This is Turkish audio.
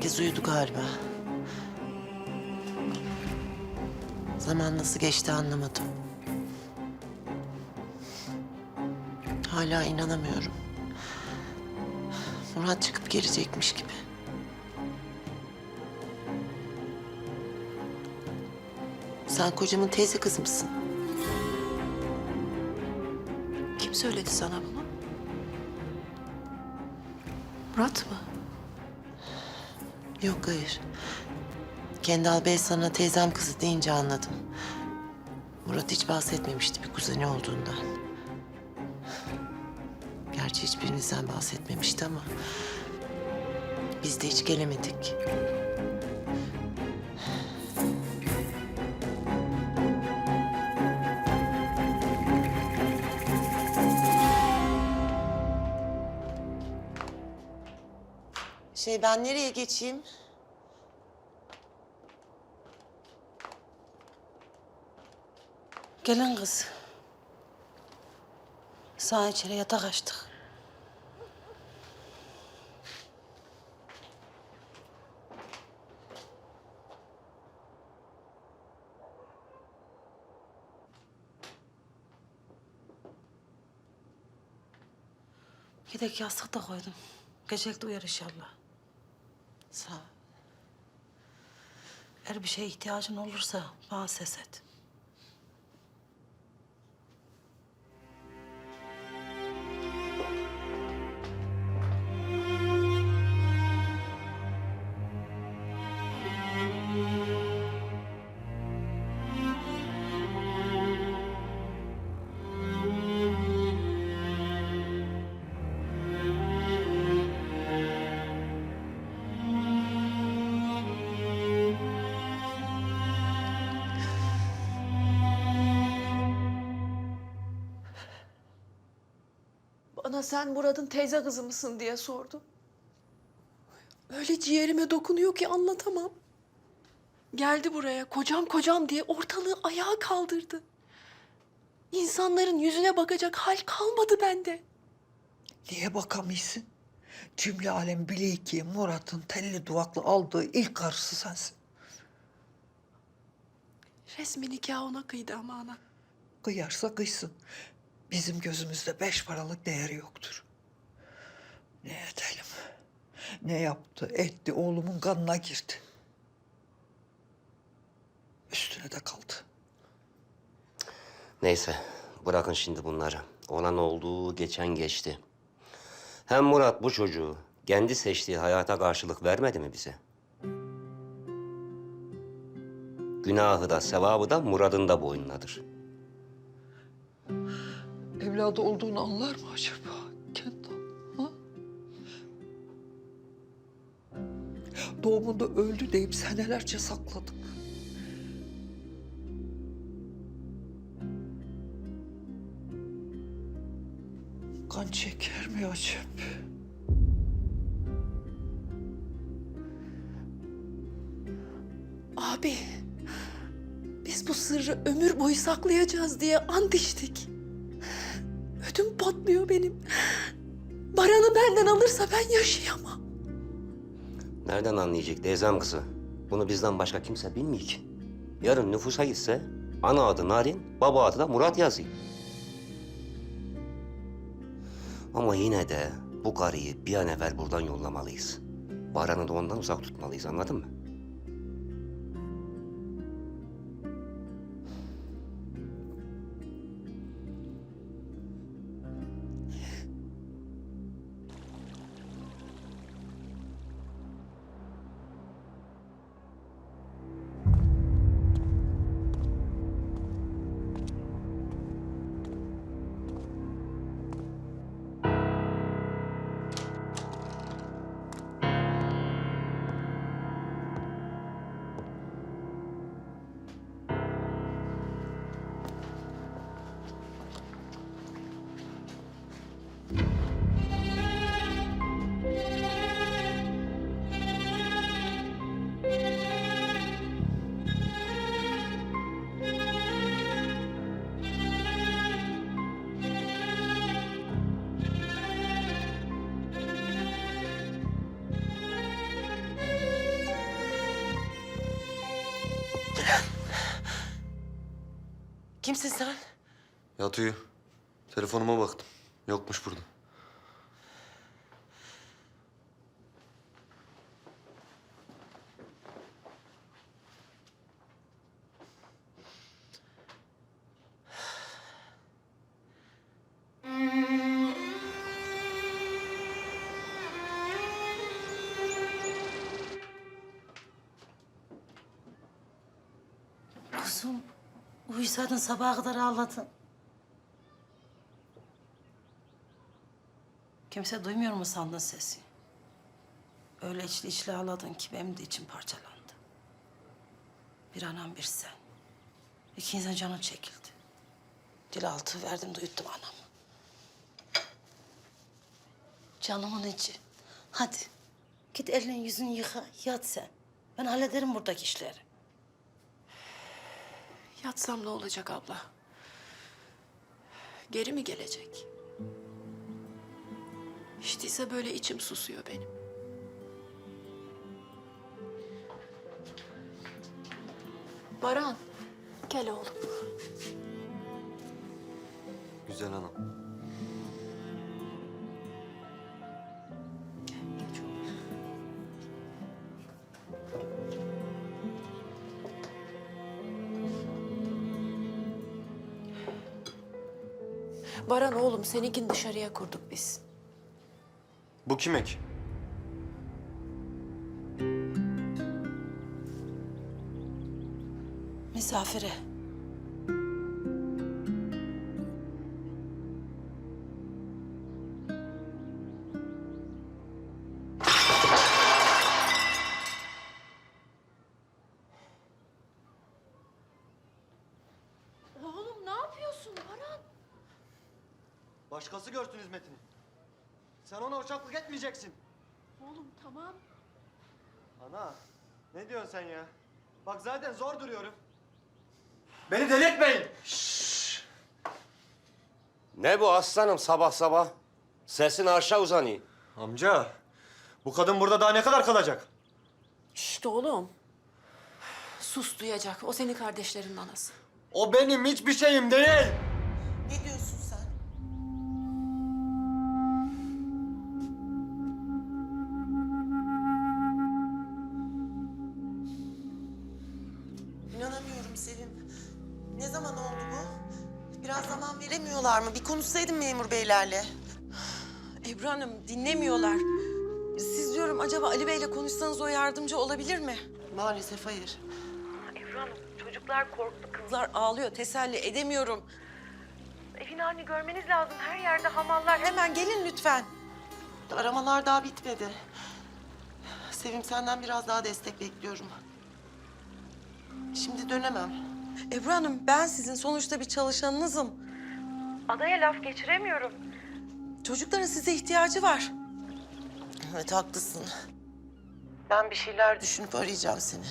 Biraz uyudu galiba. Zaman nasıl geçti anlamadım. Hala inanamıyorum. Murat çıkıp gelecekmiş gibi. Sen kocamın teyze kızı mısın? Kim söyledi sana bunu? Murat mı? Yok hayır. Kendal Bey sana teyzem kızı deyince anladım. Murat hiç bahsetmemişti bir kuzeni olduğundan. Gerçi hiçbirinizden bahsetmemişti ama... ...biz de hiç gelemedik. Şey ben nereye geçeyim? Gelin kız. Sağ içeri yatak açtık. Yedek yastık da koydum. Gecelik de uyar inşallah. Sağ ol. Eğer bir şeye ihtiyacın olursa bana ses et. Bana sen Murat'ın teyze kızı mısın diye sordu. Öyle ciğerime dokunuyor ki anlatamam. Geldi buraya kocam kocam diye ortalığı ayağa kaldırdı. İnsanların yüzüne bakacak hal kalmadı bende. Niye bakamıyorsun? Cümle alem biliyor ki Murat'ın telli duvaklı aldığı ilk karısı sensin. Resmi nikah ona kıydı ama ana. Kıyarsa kıysın. Bizim gözümüzde beş paralık değeri yoktur. Ne edelim? Ne yaptı, etti, oğlumun kanına girdi. Üstüne de kaldı. Neyse, bırakın şimdi bunları. Olan oldu, geçen geçti. Hem Murat bu çocuğu kendi seçtiği hayata karşılık vermedi mi bize? Günahı da sevabı da Murad'ın da boynunadır. Evladı olduğunu anlar mı acaba Kendal? Ha? Doğumunda öldü deyip senelerce sakladık. Kan çeker mi acaba? Abi biz bu sırrı ömür boyu saklayacağız diye ant içtik. Ödüm patlıyor benim. Baran'ı benden alırsa ben yaşayamam. Nereden anlayacak teyzem kızı? Bunu bizden başka kimse bilmiyor ki. Yarın nüfusa gitse ana adı Narin, baba adı da Murat yazıyor. Ama yine de bu karıyı bir an evvel buradan yollamalıyız. Baran'ı da ondan uzak tutmalıyız anladın mı? Kimsin sen? Yat uyu. Telefonuma baktım. Yokmuş burada. Kuzum uyusaydın sabaha kadar ağladın. Kimse duymuyor mu sandın sesi? Öyle içli içli ağladın ki benim de içim parçalandı. Bir anam bir sen. İkinizden canım çekildi. Dil altı verdim de uyuttum anamı. Canımın içi. Hadi git elini yüzünü yıka yat sen. Ben hallederim buradaki işleri. Yatsam ne olacak abla? Geri mi gelecek? Hiç değilse böyle içim susuyor benim. Baran, gel oğlum. Güzel anam. Baran oğlum, seninkini dışarıya kurduk biz. Bu kim ek? Misafire. Başkası görsün hizmetini. Sen ona uçaklık etmeyeceksin. Oğlum tamam. Ana, ne diyorsun sen ya? Bak zaten zor duruyorum. Beni deli etmeyin. Ne bu aslanım sabah sabah? Sesin aşağı uzanıyor. Amca, bu kadın burada daha ne kadar kalacak? Şşt oğlum. Sus duyacak. O senin kardeşlerinin anası. O benim hiçbir şeyim değil. Zaman oldu bu? Biraz zaman veremiyorlar mı? Bir konuşsaydın memur beylerle. Ebru Hanım dinlemiyorlar. Siz diyorum acaba Ali Bey'le konuşsanız o yardımcı olabilir mi? Maalesef hayır. Ebru Hanım çocuklar korktu kızlar ağlıyor teselli edemiyorum. Evin halini görmeniz lazım her yerde hamallar hemen gelin lütfen. Aramalar daha bitmedi. Sevim senden biraz daha destek bekliyorum. Şimdi dönemem. Ebru Hanım ben sizin sonuçta bir çalışanınızım. Adaya laf geçiremiyorum. Çocukların size ihtiyacı var. Evet haklısın. Ben bir şeyler düşünüp arayacağım seni.